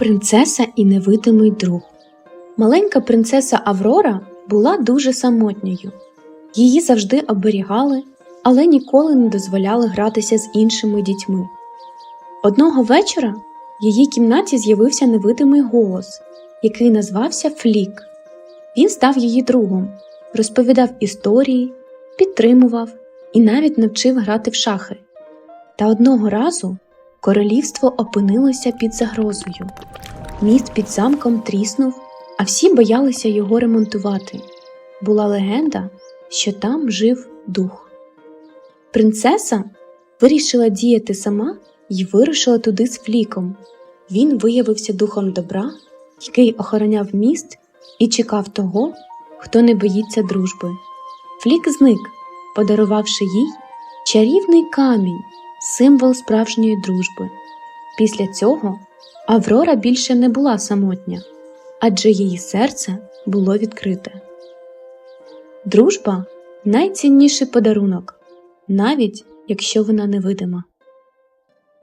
Принцеса і невидимий друг. Маленька принцеса Аврора була дуже самотньою. Її завжди оберігали, але ніколи не дозволяли гратися з іншими дітьми. Одного вечора в її кімнаті з'явився невидимий голос, який назвався Флік. Він став її другом, розповідав історії, підтримував і навіть навчив грати в шахи. Та одного разу королівство опинилося під загрозою. Міст під замком тріснув, а всі боялися його ремонтувати. Була легенда, що там жив дух. Принцеса вирішила діяти сама і вирушила туди з фліком. Він виявився духом добра, який охороняв міст і чекав того, хто не боїться дружби. Флік зник, подарувавши їй чарівний камінь, символ справжньої дружби. Після цього Аврора більше не була самотня, адже її серце було відкрите. Дружба найцінніший подарунок, навіть якщо вона невидима.